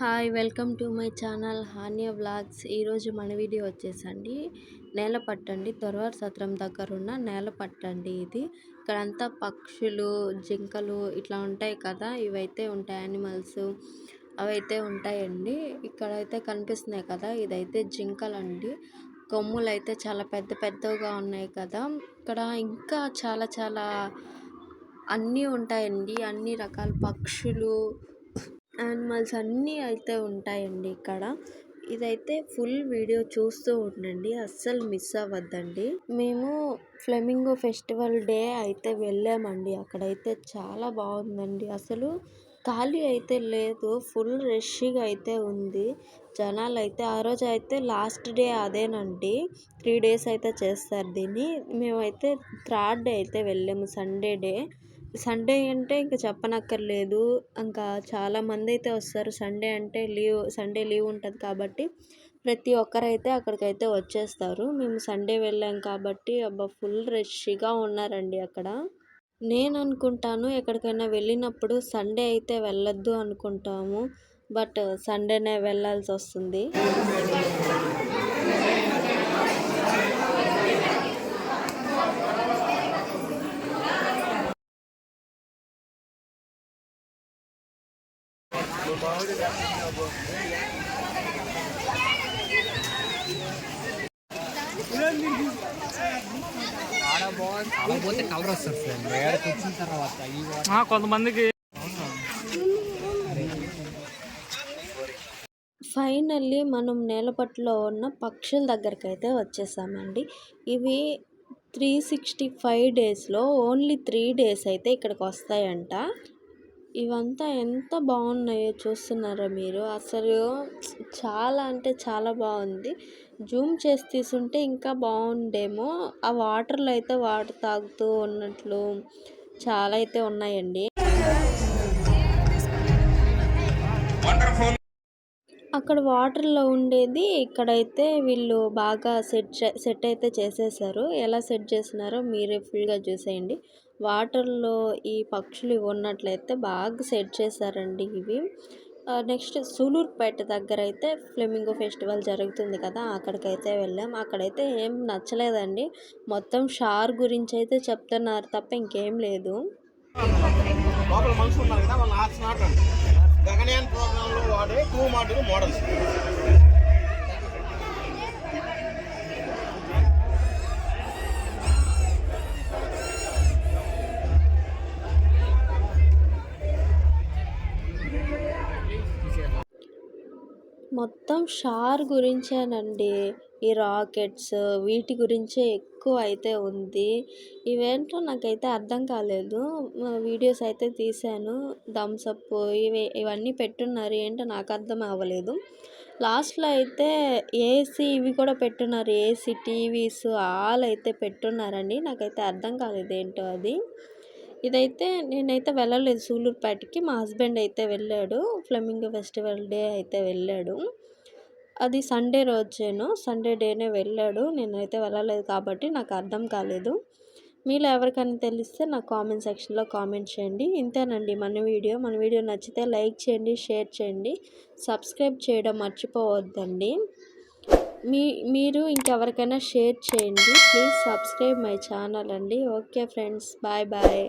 Hi welcome to my channel Hania vlogs. ఈరోజు మన video వచ్చేసండి. నేల పట్టండి తొరవారి సత్రం దగ్గర ఉన్న నేల పట్టండి ఇది. ఇక్కడంతా పక్షులు జింకలు ఇట్లా ఉంటాయి కదా ఇవైతే ఉంటాయి యానిమల్స్ అవైతే ఉంటాయండి. ఇక్కడైతే కనిపిస్తున్నాయి కదా ఇదైతే జింకలండి. కొమ్ములు అయితే చాలా పెద్ద పెద్దగా ఉన్నాయి కదా. ఇక్కడ ఇంకా చాలా చాలా అన్నీ ఉంటాయండి. అన్ని రకాల పక్షులు యానిమల్స్ అన్నీ అయితే ఉంటాయండి ఇక్కడ. ఇదైతే ఫుల్ వీడియో చూస్తూ ఉండండి. అస్సలు మిస్ అవ్వద్దండి. మేము ఫ్లెమింగో ఫెస్టివల్ డే అయితే వెళ్ళామండి. అక్కడైతే చాలా బాగుందండి. అసలు ఖాళీ అయితే లేదు. ఫుల్ రష్గా అయితే ఉంది. జనాలు అయితే ఆ రోజు అయితే లాస్ట్ డే అదేనండి. త్రీ డేస్ అయితే చేస్తారు దీన్ని. మేమైతే థర్డ్ డే అయితే వెళ్ళాము. సండే డే సండే అంటే ఇంక చెప్పనక్కర్లేదు. ఇంకా చాలామంది అయితే వస్తారు. సండే అంటే లీవ్ సండే లీవ్ ఉంటుంది కాబట్టి ప్రతి ఒక్కరైతే అక్కడికైతే వచ్చేస్తారు. మేము సండే వెళ్ళాం కాబట్టి అబ్బా ఫుల్ రష్గా ఉన్నారండి అక్కడ. నేను అనుకుంటాను ఎక్కడికైనా వెళ్ళినప్పుడు సండే అయితే వెళ్ళొద్దు అనుకుంటాము. బట్ సండేనే వెళ్ళాల్సి వస్తుంది కలర్ వస్తుంది తర్వాత కొంతమందికి ఫైనల్లీ మనం నేలపట్టులో ఉన్న పక్షుల దగ్గరికి అయితే వచ్చేసామండి. ఇవి త్రీ సిక్స్టీ ఫైవ్ డేస్లో ఓన్లీ త్రీ డేస్ అయితే ఇక్కడికి వస్తాయంట. ఇవంతా ఎంత బాగున్నాయో చూస్తున్నారా మీరు? అసలు చాలా అంటే చాలా బాగుంది. జూమ్ చేసి తీసుంటే ఇంకా బాగుండేమో. ఆ వాటర్లో అయితే వాటర్ తాగుతూ ఉన్నట్లు చాలా అయితే ఉన్నాయండి. అక్కడ వాటర్లో ఉండేది ఇక్కడైతే వీళ్ళు బాగా సెట్ సెట్ అయితే చేసేసారు. ఎలా సెట్ చేసినారో మీరే ఫుల్గా చూసేయండి. వాటర్లో ఈ పక్షులు ఉన్నట్లయితే బాగా సెట్ చేశారండి ఇవి. నెక్స్ట్ సూలూరుపేట దగ్గర అయితే ఫ్లెమింగో ఫెస్టివల్ జరుగుతుంది కదా అక్కడికైతే వెళ్ళాం. అక్కడైతే ఏం నచ్చలేదండి. మొత్తం షార్ గురించి అయితే చెప్తున్నారు తప్ప ఇంకేం లేదు. గగనయాన్ వాడే టూ మాడ్యూల్ మోడల్స్. మొత్తం షార్ గురించేనండి. ఈ రాకెట్స్ వీటి గురించే ఎక్కువ అయితే ఉంది. ఇవేంటో నాకైతే అర్థం కాలేదు. వీడియోస్ అయితే తీశాను. థమ్స్అప్ ఇవి ఇవన్నీ పెట్టున్నారు. ఏంటో నాకు అర్థం అవ్వలేదు. లాస్ట్లో అయితే ఏసీ ఇవి కూడా పెట్టున్నారు. ఏసీ టీవీస్ ఆల్ అయితే పెట్టున్నారండి నాకైతే అర్థం కాలేదు ఏంటో అది. ఇదైతే నేనైతే వెళ్ళలేదు. సూలూరుపేటకి మా హస్బెండ్ అయితే వెళ్ళాడు. ఫ్లెమింగ్ ఫెస్టివల్ డే అయితే వెళ్ళాడు. అది సండే రోజేను. సండే డేనే వెళ్ళాడు. నేనైతే వెళ్ళలేదు కాబట్టి నాకు అర్థం కాలేదు. మీలో ఎవరికైనా తెలిస్తే నాకు కామెంట్ సెక్షన్లో కామెంట్ చేయండి. ఇంతేనండి మన వీడియో. మన వీడియో నచ్చితే లైక్ చేయండి షేర్ చేయండి. సబ్స్క్రైబ్ చేయడం మర్చిపోవద్దండి. మీ మీరు ఇంకెవరికైనా షేర్ చేయండి. ప్లీజ్ సబ్స్క్రైబ్ మై ఛానల్ అండి. Okay friends. Bye bye.